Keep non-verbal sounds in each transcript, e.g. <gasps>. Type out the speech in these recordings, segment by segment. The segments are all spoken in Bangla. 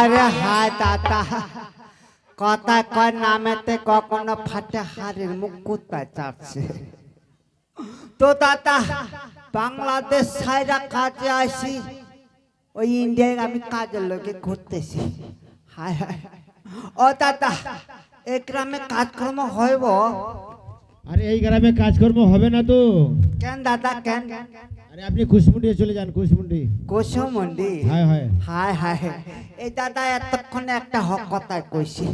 হারে হায় দাদা কথা কয় নামেতে কখনো ফাটে হারের মুখ কুত্তা চাপছে তো দাদা বাংলাদেশ সাইরা কাজে আসি ওই ইন্ডিয়ায় আমি কাজের লোকে ঘুরতেছি হায় হায় ও দাদা এ গ্রামে কাজকর্ম হইব আরে এই গ্রামে কাজকর্ম হবে না তো কেন দাদা কেন আরে আপনি কুশমুন্ডি চলে যান কুশমুন্ডি। কুসুমন্ডি হায় হায়। হায় হায় এই দাদা এতক্ষণে একটা হক কথা কইছে।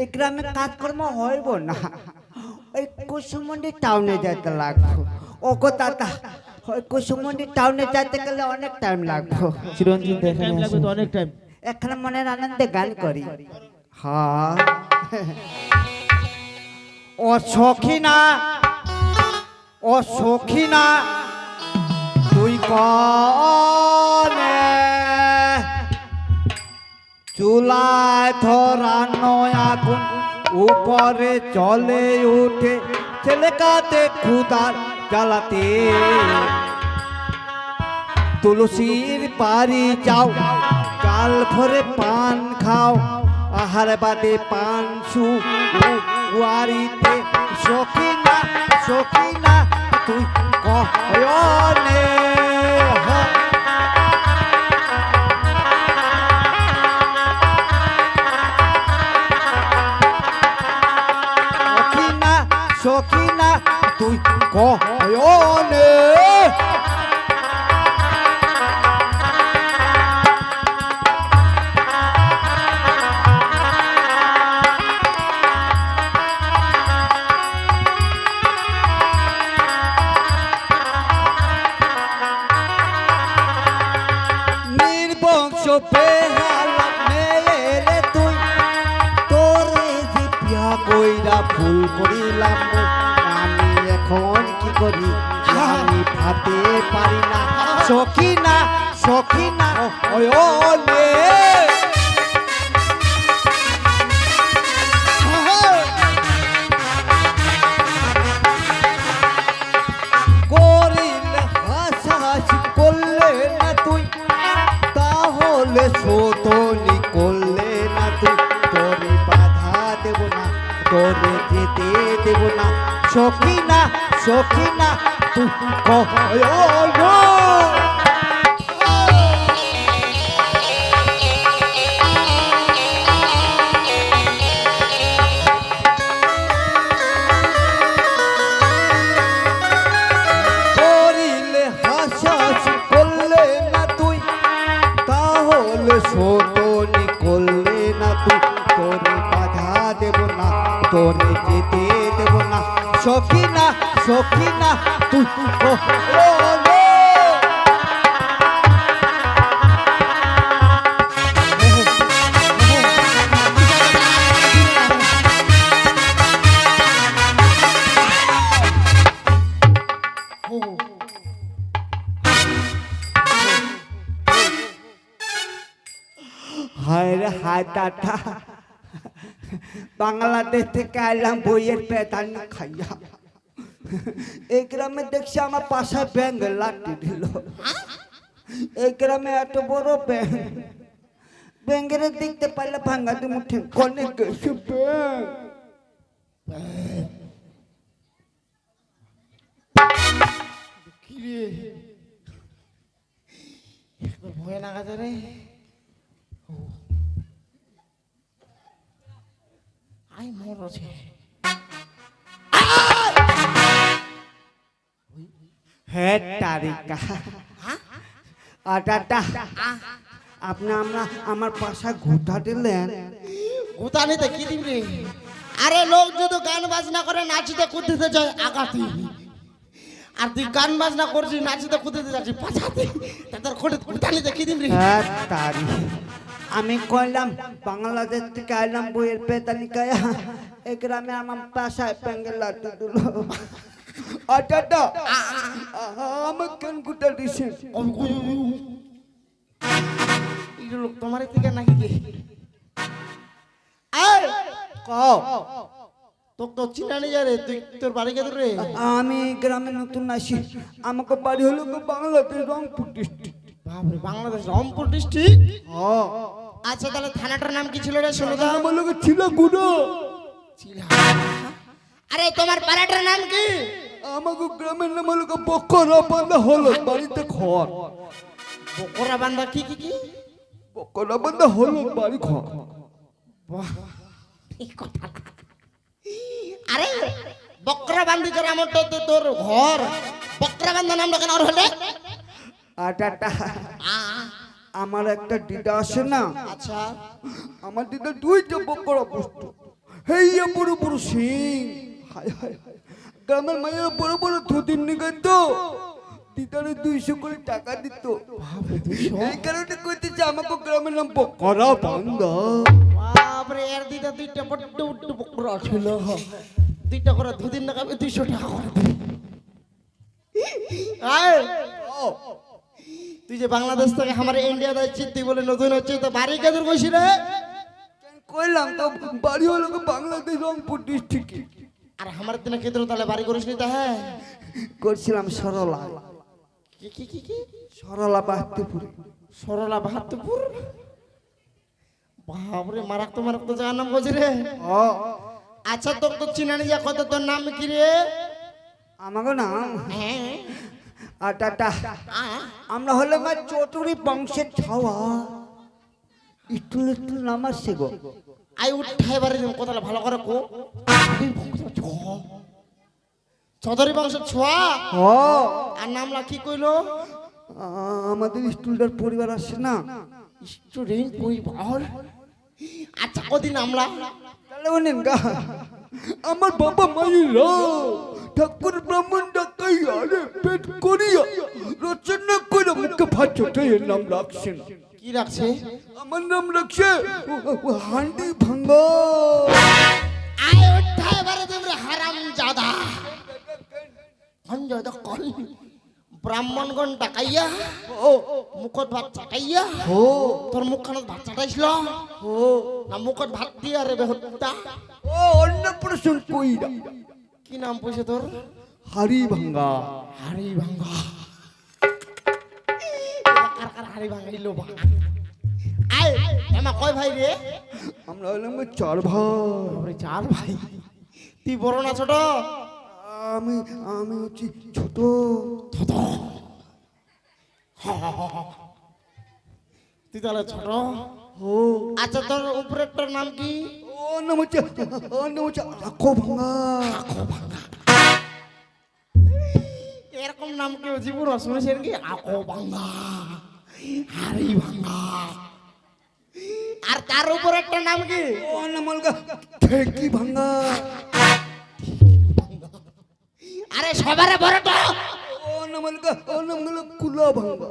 এই গ্রামে কাজকর্ম হইব না। ওই কুসুমন্ডি টাউনে যেতে লাগবো। ও গো দাদা ওই কুসুমন্ডি টাউনে যেতে গেলে অনেক টাইম লাগবো। চিরঞ্জিত টাইম লাগবে তো অনেক টাইম এখানে মনের আনন্দে গান করি। হ্যাঁ। ও সখী না ও সখী না। তুই কনে? চুলায় ধরানো আগুন, উপরে চলে উঠে ছেলেকাতে ক্ষুদার জ্বালাতে। তুলসীর পারি যাও কাল ভরে পান খাও, আহার বাদে পান সু ওয়ারিতে। সখিনা সখিনা তুই কয়নে না সখী না তুই কয় দাদা। বাংলাদেশ থেকে আইলাম বইয়ের পেতানি খাইয়া। এই গ্রামে দেখছি আমার পাশায় ব্যাঙ্গ লাঠি দিল। এই গ্রামে এত বড় ব্যাঙ্গ ব্যাঙ্গের দেখতে পারলে ভাঙ্গা দি মুঠে কনে গেছে ব্যাঙ্গ ভয় লাগাতে রে। আই মরছে হ্যাঁ তারিকা। আর দাদা আপনি আমরা আমার পাশায় ঘুটা দিলেন। গোতা নিতে কি দিবি আরে লোক যদি গান বাজনা করে নাচিতে কুদিতে যায় আগাতি। আর তুই গান বাজনা করছিস নাচিতে কুদিতে যাচ্ছিস পাছাতে তাদের কোটে গোতা নিতে কি দিবি হ্যাঁ তারি আমি কইলাম, বাংলাদেশ থেকে আইলাম বইয়ের পেতালিকায় এই গ্রামে আমার পাশায় প্যাঙ্গেল লাটু দিল। থেকে নাকি তোকে তো চিনানি যা রে, তুই তোর বাড়ি রে। আমি গ্রামে নতুন আসি আমাকে বাড়ি হলো বাংলাদেশ রংপুর ডিস্ট্রিক্ট বাপরে বাংলাদেশ রংপুর ডিস্ট্রিক্ট ও আচ্ছা তাহলে থানাটার নাম কি ছিল রে? শুনে দাও। আমার লোক ছিল গুরু আরে তোমার পাড়াটার নাম কি? আমাকে গ্রামের নাম হলো বকরা বান্ধা হলো বাড়িতে ঘর। বকরা বান্ধা কি কি কি? বকরা বান্ধা হলো বাড়ি ঘর। আরে বকরা বান্ধি করে আমার তো তোর ঘর। বকরা বান্ধা নাম কেন আর হলে? আমার একটা দিদা আছে না আচ্ছা। আমার দিদা দুইটা বকরা বস্তু হেইয়া বড় বড় সিং। হায় হায়। গ্রামের মায়েরা বড় বড় ধুতির নিগান তো দিদারে দুইশো করে টাকা দিত। এই কারণে কইতেছে আমাকে গ্রামের নাম বকরা বান্দা। বাপরে এর দিদা দুইটা বড্ড বড্ড বকরা ছিল দুইটা করে দুদিন না খাবে দুইশো টাকা করে আয়, তুই যে বাংলাদেশ থেকে আমার ইন্ডিয়া যাচ্ছিস তুই বলে নতুন হচ্ছে তো বাড়ি কেদের বসি রে? কইলাম তো বাড়ি হলো গো বাংলাদেশ রংপুর ডিস্ট্রিক্টে আর আমার দিনে কেদের তাহলে বাড়ি করিস নি তা হ্যাঁ করছিলাম সরলা। কি কি কি কি? সরলা বাস্তিপুরে সরলা বাহাত্তরপুর বাপরে মারাক তো মারাক তো জায়গার নাম বলছি রে। ও আচ্ছা তোর তো চিনানি যা কত তোর নাম কি রে? আমাকে নাম? হ্যাঁ। আটাটা আমরা হলে মা চটুরি বংশের ছাওয়া। ইটুল ইটুল নাম আসছে গো। আই উঠাই বাড়ি কথাটা ভালো করে কো। চৌধুরী বংশের ছোয়া ও। আর নামলা কি কইলো? আমাদের স্টুলটার পরিবার আসছে না। স্টুডেন্ট কই বল আচ্ছা কদিন নামলা তাহলে গা। আমার বাবা মায়েরা ঠাকুর ব্রাহ্মণ ডাকাই আরে পেট করিয়া রচনা করে মুখে ভাত এর নাম রাখছেন। কি রাখছে? আমার নাম রাখছে হান্ডি ভাঙ্গা। আয় উঠাই এবারে তোমরা হারাম জাদা জাদা কল। ব্রাহ্মণগণ ডাকাইয়া ও। মুখত ভাত চাটাইয়া ও। তোর মুখখানত ভাত চাটাইছিল। ও। না মুখত ভাত দিয়া রে বেহত্তা ও অন্য প্রশ্ন কইরা। কি নাম পয়সা তোর? হাড়ি ভাঙ্গা হাড়ি ভাঙ্গা কার কার হাড়ি ভাঙাইলো বা? আয় এমা কয় ভাই রে? আমরা ওই চার ভাই। চার ভাই। তুই বড় না ছোট? আমি আমি হচ্ছি ছোট। তুই তাহলে ছোট? ও। আচ্ছা তোর উপরেরটার নাম কি? ও নাম হচ্ছে ও নাম হচ্ছে এরকম নাম কেউ জীবন শুনেছেন কি? আকো ভাঙ্গা হাড়ি ভাঙ্গা আর তার উপর একটা নাম কি? ও নাম ঠেকি ভাঙ্গা আরে সবারে বড় তো। ও নাম হলগা ও নাম হলো কুলা ভাঙ্গা।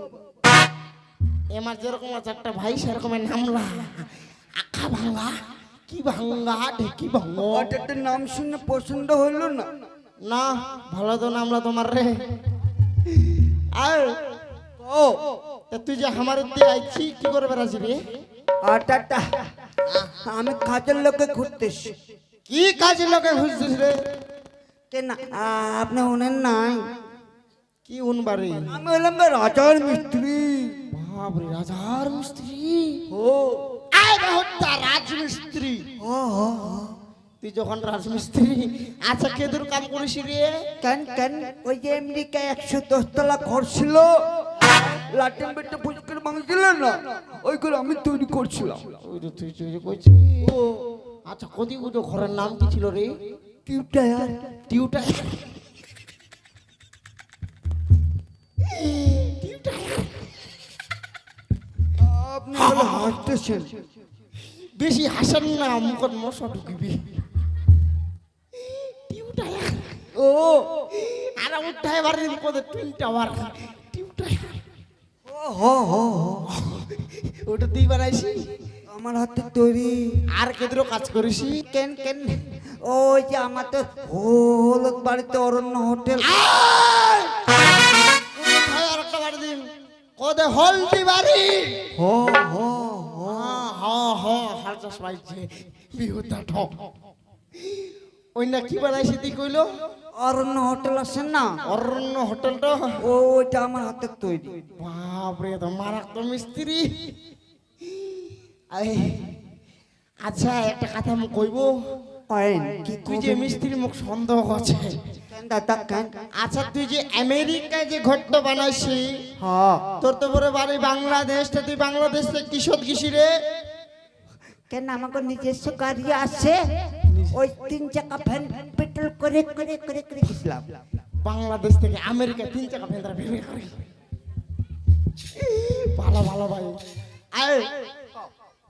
এমার যেরকম আছে একটা ভাই সেরকমের নামলা আখা ভাঙ্গা। কি ভাঙ্গা ঢেকি ভাঙ্গা। হঠাৎ নাম শুনে পছন্দ হইল না। না ভালো তো নামলা তোমার রে। আর ও তা তুই যে আমার দিয়ে আইছি কি করে বেড়াচ্ছি রে? আমি কাজের লোকে ঘুরতেছি। কি কাজের লোকে খুঁজছিস রে? কেন আ- আপনি উনেন নাই। কি উনবারে? আমি হলাম রাজার মিস্ত্রি। বাপরে রাজার মিস্ত্রি? ও রাজমিস্ত্রি। ও। তুই যখন রাজমিস্ত্রি আচ্ছা কেদুর কাম করিস রে? কেন কেন ওই যে আমেরিকা একশো দশ তলা ঘর ছিল। লাটিন বেটে ফুচকের ভাঙছিল না? ওই করে আমি তৈরি করছিলাম। ওই তুই যে কইছিস ও আচ্ছা কদি উজো ঘরের নাম কি ছিল রে? টিউটায়ার টিউটা আপনি বলে হাসতেছেন বেশি হাসান না মুখত মশা ঢুকিবি। ও। আর উঠায় বাড়ি পদে টুন টাওয়ার টিউটায়ার ও হো হো হো। ওটা তুই বানাইছি আমার হাতে তৈরি। আর কেদরো কাজ করিস? কেন কেন? ওই যে আমার তো হলুদ বাড়িতে অরণ্য হোটেল। উঠায় আর একটা বাড়ি দিন কদে হলদি বাড়ি। হো হো হো। হালচাস পাইছে বিহুটা ঠক। ওই না কি বানাইছি তুই কইলো? অরণ্য হোটেল আছে না? অরণ্য হোটেলটা? ও ওইটা আমার হাতে তৈরি। বাপরে তো মিস্ত্রি। আচ্ছা একটা কথা আমি কইব। করেন। কি তুই যে মিস্ত্রি মুখ সন্দেহ দাদা কেন? আচ্ছা তুই যে আমেরিকায় যে ঘট্ট বানাইছি হ। তোর তো বড় বাড়ি বাংলাদেশ তুই বাংলাদেশ থেকে কিশোর কিশি রে? কেন আমাকে নিজস্ব গাড়ি আছে? ওই তিন চাকা ভ্যান পেট্রোল করে করে করে করে গেছিলাম। বাংলাদেশ থেকে আমেরিকা তিন টাকা ভেন্দ্রা ভেবে করে। ভালো ভালো ভাই। আয়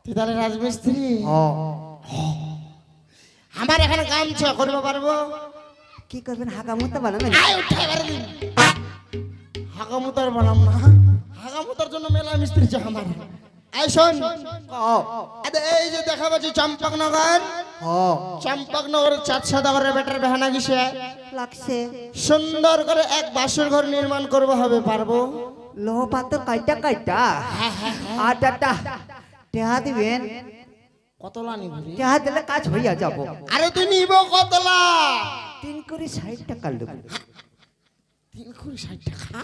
তুই তাহলে রাজমিস্ত্রি? আমার এখানে গামছা করব পারব? কি করবেন? হাগা মতো বানানো আয় উঠে এবারে দিন। হাগামুতার বানাম না। হাগামুতার জন্য মেলা মিস্ত্রি চাই আমার। এই শোন। এই যে দেখা পাচ্ছি চম্পকনগর। চম্পকনগরের চার সাদা ঘরের বেটার বেহানা গিসে লাগছে। সুন্দর করে এক বাসর ঘর নির্মাণ করব হবে পারব? লোহ পাথর কয়টা? কয়টা আটাটা। টেহা দিবেন? কতলা নিবি? দিলে কাজ হইয়া যাব। আরে তুই নিব কতলা? তিন করে ষাট টাকা লোক তিন কুড়ি ষাট টাকা?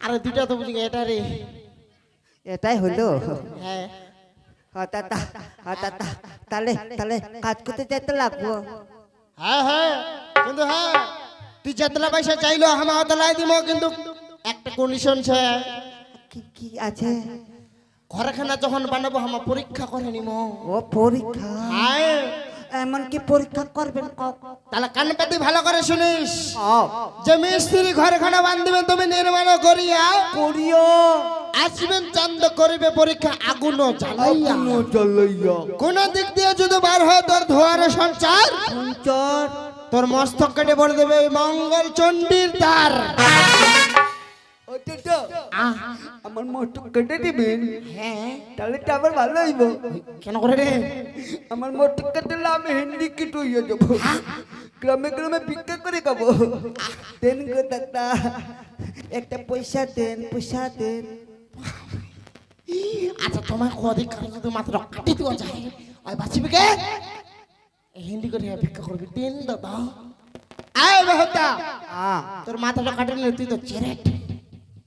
আরে দুইটা তো বুঝি এটা রে। এটাই হলো। হ্যাঁ। হঠাৎ হঠাৎ তাহলে তাহলে কাজ করতে যেতে লাগবো। হ্যাঁ হ্যাঁ কিন্তু হ্যাঁ তুই যতলা পয়সা চাইলো আমার দিব কিন্তু একটা কন্ডিশন কি কি আছে? ঘরখানা যখন বানাবো আমার পরীক্ষা করে নিম ও পরীক্ষা হ্যাঁ এমন কি পরীক্ষা করবেন তাহলে কান পাতি ভালো করে শুনিস। যে মিস্ত্রি ঘরখানা বান্ধিবে তুমি নির্মাণ করিয়া করিও। আসবেন চান্দ করিবে পরীক্ষা আগুন জ্বালাইয়া। চলাইয়া কোন দিক দিয়ে যদি বার হয় তোর ধোয়ার সঞ্চার সঞ্চর তোর মস্তক কেটে পড়ে দেবে মঙ্গল চণ্ডীর দ্বার। আহ, আমার মোটর কেটে দিবেন হ্যাঁ তাহলে তো আবার ভালো হইব কেন করে রে আমার মোটর কেটে আমি হিন্দি কিট হইয়া যাব গ্রামে গ্রামে ভিক্ষা করে খাব দেন গো দাদা একটা পয়সা দেন পয়সা দেন আচ্ছা তোমার কদিক যদি মাত্র কাটি দেওয়া যায় ওই বাঁচিবে কে হিন্দি করে ভিক্ষা করবি দিন দাদা আয় বেহতা হ্যাঁ তোর মাথাটা কাটে তুই তো চেরেট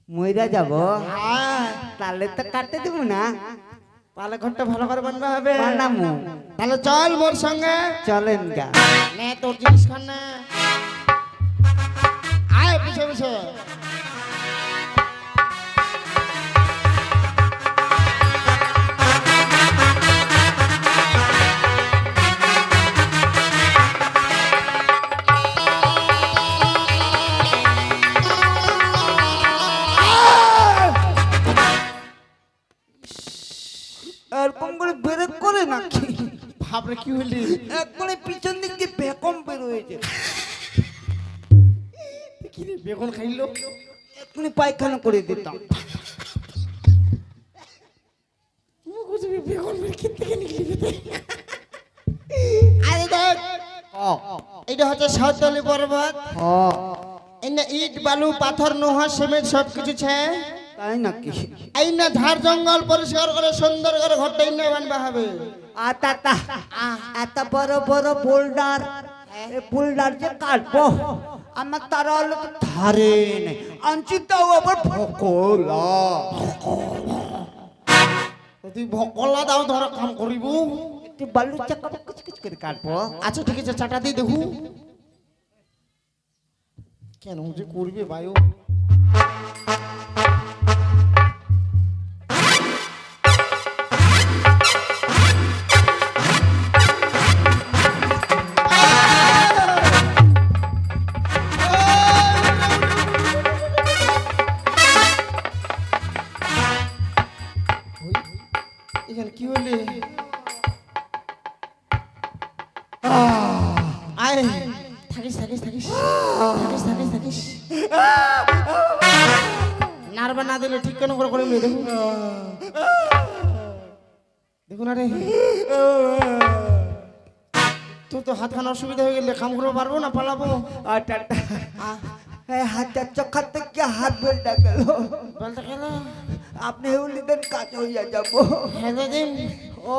মইরা যাব। হ্যাঁ তাহলে তো কাটতে দেবো না। তাহলে ঘরটা ভালো করে বানবা হবে। বানামু তাহলে চল মোর সঙ্গে। চলেন গা। নে তোর জিনিস খান না বালু পাথর নোহা সিমেন্ট সব কিছু ছে। তাই নাকি? এই না ঝাড় জঙ্গল পরিষ্কার করে সুন্দর করে ঘরটা ইন্না বানবা হবে। আতা এত বড় বড় বোল্ডার। বোল্ডার যে কাটবো? আমার তারা হলো তো ধারে নেই। আনছি তাও আবার ফকলা তো তুই ভকলা দাও ধর কাম করিব। একটু বালু চাকা কুচ কুচ করে কাটবো। আচ্ছা ঠিক আছে চাটা দিয়ে দেখু কেন যে করবে বায়ু থাকিস থাকিস থাকিস <gasps> থাকিস থাকিস থাকিস নারবা না দিলে ঠিক কেন করে করে দেখুন। দেখুন আরে। তোর তো হাত খান অসুবিধা হয়ে গেলে কাম করতে পারব না পালাবো? হাতটা থেকে হাত বেলটা গেল। বলতে কেন? আপনি হেউলিদের কাজ হইয়া যাব। হ্যাঁ দিন। ও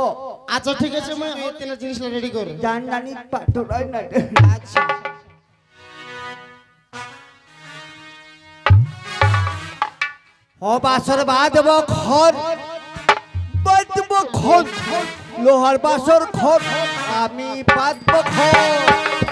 আচ্ছা ঠিক আছে আমি ওই তিন জিনিসটা রেডি কর। জান জানি পাথরাই না আচ্ছা। ও বাঁধব ঘর। বাঁধব খন লোহার বাসর খন আমি বাঁধব খন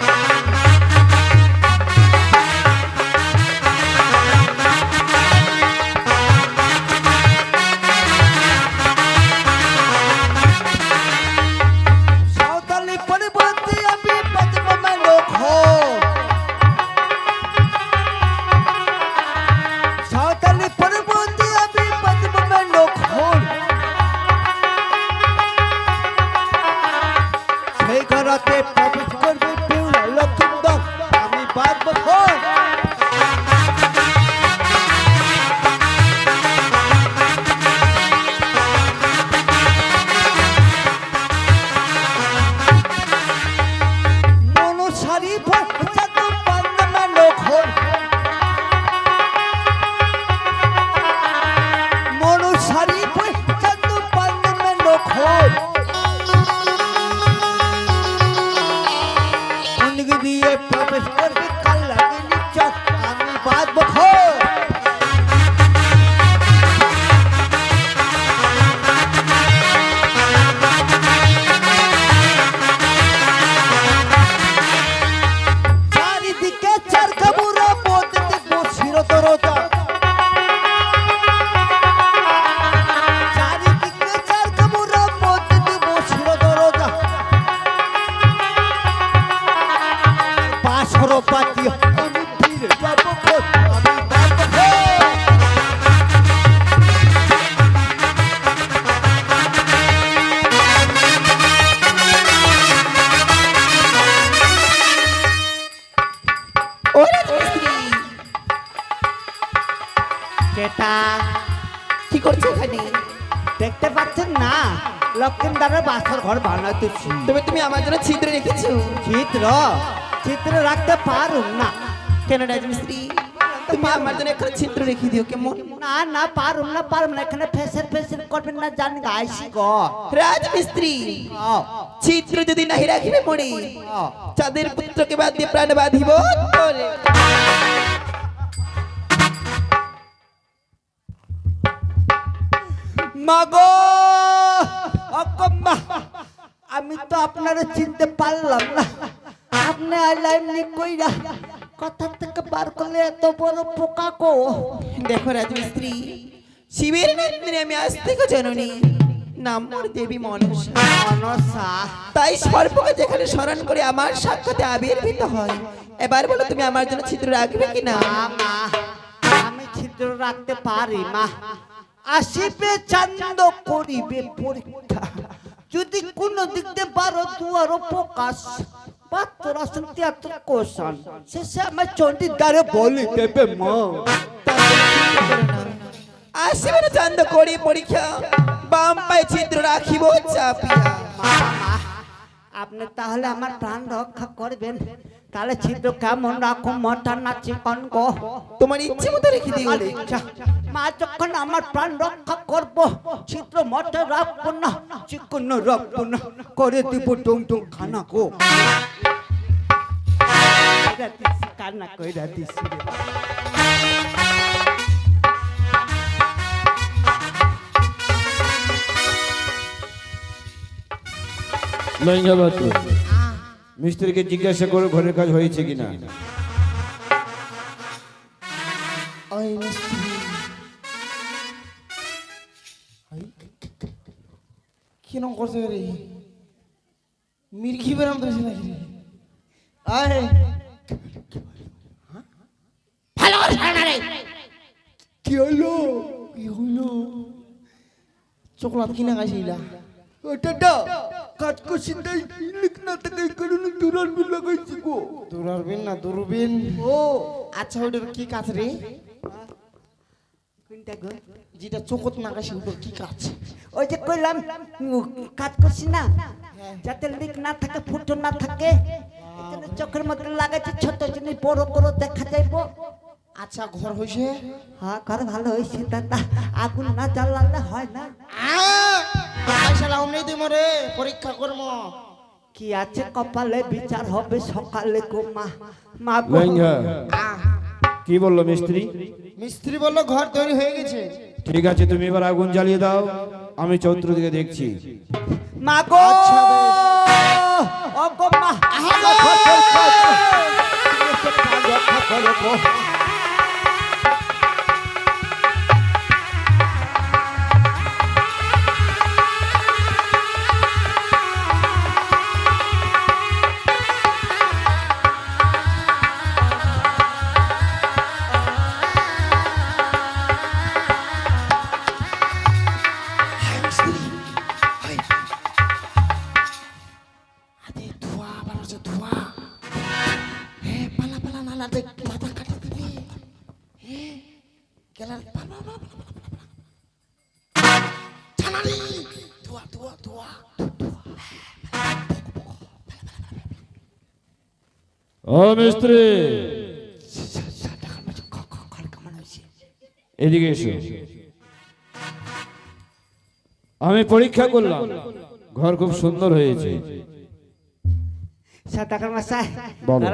অনেক দিয়ে প্রবেশ কি করছ এখানে? দেখতে পাচ্ছেন না? লক্ষ্মীদারের বাসর ঘর বানাতেছি তবে তুমি আমার জন্য ছিদ্র রেখেছো। চিত্র চিত্র রাখতে পারুন না। কেন রাজমিস্ত্রি? তুমি আমার জন্য একটা ছিদ্র রেখে দিও কেমন? না না পারুন না পারুন না। এখানে ফেসের ফেসের করবেন না জানি আইসি গো। রাজমিস্ত্রি ছিদ্র যদি নাহি রাখিবে মরে। চাঁদের পুত্রকে বাদ দিয়ে প্রাণ বাঁধিব তোরে। মাগো অকম্মা আমি তো আপনারা চিনতে পারলাম না। আপনি আইলাম নি কইরা কথা থেকে বার করলে এত বড় পোকা কো? দেখো রাজমিস্ত্রি শিবের নন্দিনী আমি আজ থেকে জননী নাম মোর দেবী মনসা। মনসা। তাই সর্বকে যেখানে স্মরণ করে আমার সাক্ষাতে আবির্ভূত হয়। এবার বলো তুমি আমার জন্য ছিদ্র রাখবে কি না না, মা আমি ছিদ্র রাখতে পারি মা। আসিবে চান্দ করিবে পরীক্ষা। যদি কোন দিক দিয়ে বারো দুয়ার প্রকাশ বাহাত্তর আসন তিয়াত্তর কোষণ শেষে আমার চণ্ডীর দ্বারে বলি দেবে মা। আসিবে না চান্দ করি পরীক্ষা বাম পায়ে ছিদ্র রাখিব চাপিয়া। আপনি তাহলে আমার প্রাণ রক্ষা করবেন। তাহলে ছিদ্র কেমন রাখুন মটন না চিকন গো তোমার ইচ্ছে মতো রেখে দিও ইচ্ছা। মা যখন আমার প্রাণ রক্ষা করব চিত্র মটে রাখব না চিকন রাখব না করে দিব টুম টুম খানা গো কান্না কইরা দিছি রে। লঙ্গা বাতু মিস্ত্রিকে জিজ্ঞাসা করো ঘরের কাজ হয়েছে কিনা। মিস্ত্রি। কিরম করছে রে? মির্গি বেরাম ধরেছে নাকি রে? আয়। ভালো করে ছাড়া রে। কি হলো কি হইল? চকলাত কিনা গাইছিলা কাজ করছি তাই লিখ না থাকে এই কারণে দুরান লাগাইছি গো। দূরবিন না দূরবিন ও। আচ্ছা ওটার কি কাজ রে? কোনটা গো? যেটা চোখত ওটার কি কাজ? ওই যে কইলাম উম, কাজ করছি না যাতে লিক না থাকে ফুটো না থাকে চোখের মধ্যে লাগাইছে ছোট জিনিস বড় করে দেখা যাইবো। আচ্ছা ঘর হইছে? হ্যাঁ ঘর ভালো হয়েছে দাদা। আগুন না জ্বালালে হয় না। পরীক্ষা কি আছে কপালে বিচার হবে সকালে গো মা। মা গো লঙ্গা কি বলল মিস্ত্রি? মিস্ত্রি বলল ঘর তৈরি হয়ে গেছে। ঠিক আছে তুমি এবার আগুন জ্বালিয়ে দাও। আমি চতুর্দিকে দেখছি। মা গো! আচ্ছা, ও গো মা। গো। এদিকে এসো আমি পরীক্ষা করলাম ঘর খুব সুন্দর হয়েছে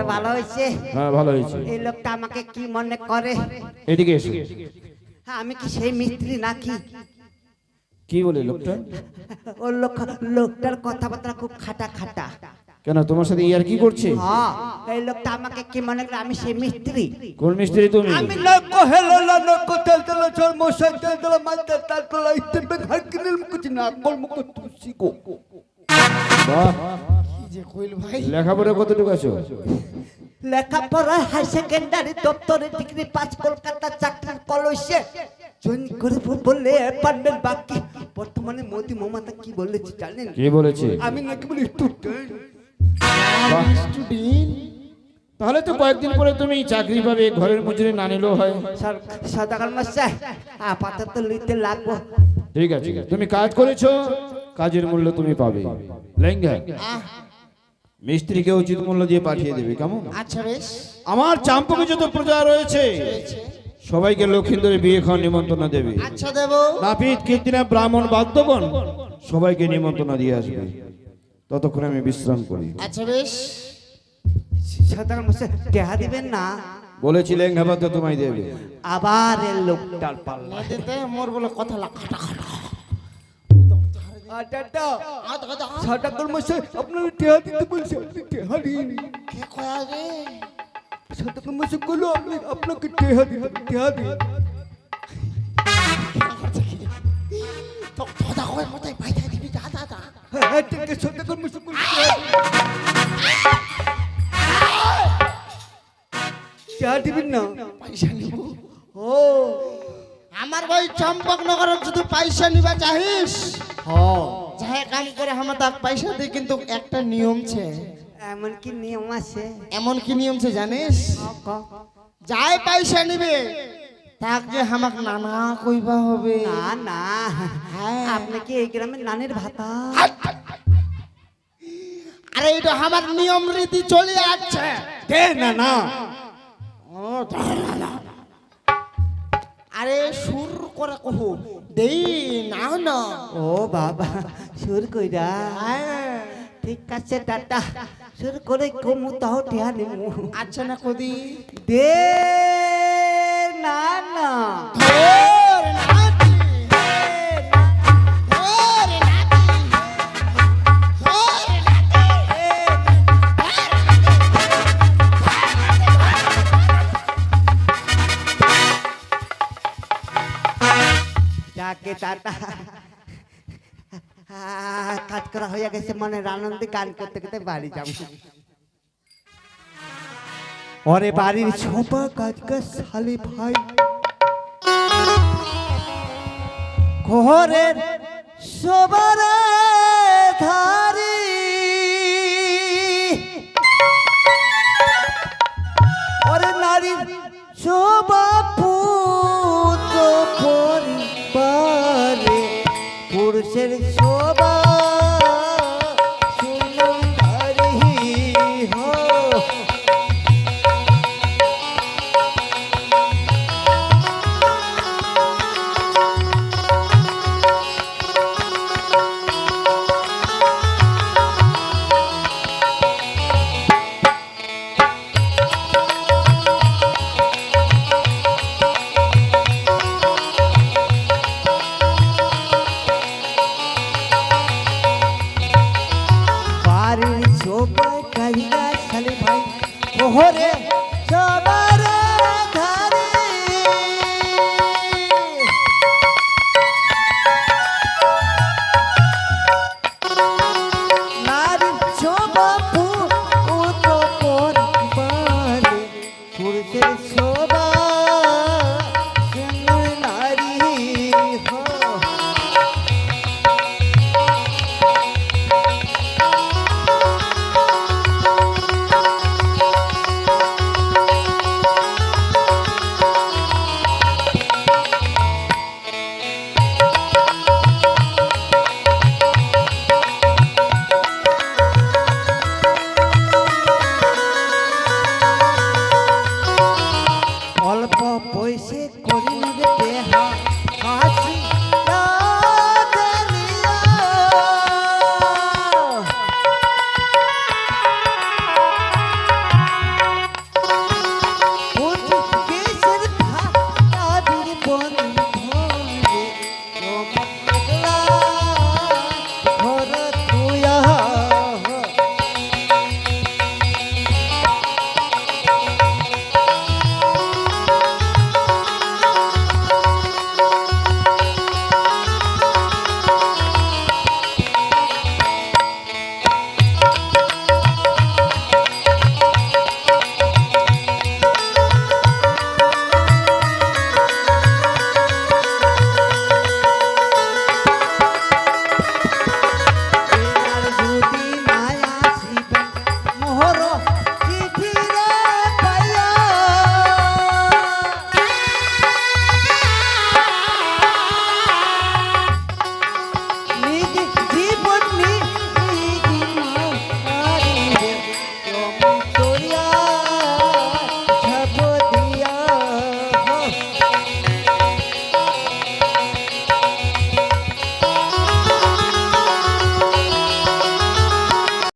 ভালো হয়েছে হ্যাঁ ভালো হয়েছে এই লোকটা আমাকে কি মনে করে এদিকে এসো হ্যাঁ, আমি কি সেই মিস্ত্রি নাকি কি বলে লোকটা ও লোক লোকটার কথাবার্তা খুব খাটা খাটা কেন তোমার সাথে ইয়ার কি করছে? হ্যাঁ এই লোকটা আমাকে কি মনে করে আমি সেই মিস্ত্রি? কোন মিস্ত্রি তুমি? আমি লোক হেলো লোক তেল তেল চল মশাই তেল তেল মানতে তার তোলা ইস্তেবে ঘর কিনে মুকুচি না কল মুকু তুসি গো। বাহ। কি যে কইল ভাই? লেখাপড়া কতটুকু আছো? লেখাপড়া হাই সেকেন্ডারি দপ্তরে ডিগ্রি পাস কলকাতা চাকরির কলসে। জয়েন করে বললে অ্যাপার্টমেন্ট বাকি। বর্তমানে মোদি মমতা কি বলেছে জানেন? কে বলেছে? আমি নাকি বলি স্টুডেন্ট তাহলে তো কয়েকদিন পরে তুমি চাকরি পাবে ঘরের মজুরি না নিলেও হয়। স্যার সদাগর মশাই আপাতত নিতে লাগবো। ঠিক আছে তুমি কাজ করেছ কাজের মূল্য তুমি পাবে। লেঙ্গা মিস্ত্রিকে উচিত মূল্য দিয়ে পাঠিয়ে দেবে কেমন? আচ্ছা বেশ। আমার চাম্পকে যত প্রজা রয়েছে সবাইকে লক্ষিন্দরে বিয়ে খাওয়ার নিমন্ত্রণ দেবে। আচ্ছা দেব। নাপিত কীর্তিনা ব্রাহ্মণ বাদ্যগণ সবাইকে নিমন্ত্রণ দিয়ে আসবে। ততক্ষণ আমি বিশ্রাম করি আচ্ছা বেশ দেহা দিবেন না বলেছি লেঙ্গা ভাত তোমায় দেবে আবার লোকটার পাল্লা মোর বলে কথা খাটা খাটা আচ্ছা আপনার টেহা দিতে বলছে আপনি টেহা দিন কে কয়া রে সদাগর মশাই বলো আপনি আপনাকে টেহা দিন টেহা দিন তো কথা কয় কোথায় পাইতা দিবেন না। পয়সা নিব। ও। আমার ভাই চম্পকনগরের যদি পয়সা নিবা চাহিস যাহে কাম করে আমার তাক পয়সা দিয়ে কিন্তু একটা নিয়ম ছে এমন কি নিয়ম আছে? এমন কি নিয়ম ছে জানিস। যাই পয়সা নিবে তাক যে আমাক নানা কইবা হবে। না না হ্যাঁ। আপনি কি এই গ্রামের নানের ভাতা? আরে এটা আমার নিয়ম রীতি চলে যাচ্ছে দে না না ও না। আরে সুর করে কহু। দেই না না ও বাবা সুর কইরা। হ্যাঁ। ঠিক আছে টাটা। সুর করে কমু তাও টিয়া নিমু। আচ্ছা না কদি। দে। না না যাকে টাটা কাজ করা হয়ে গেছে মনের আনন্দে গান করতে করতে বাড়ি যাব। ওরে বাড়ির ছোপা কাজ কাজ শালি ভাই ঘরের সবার ধারি ওরে নারীর শোভা পুত্র পরিবারে পুরুষের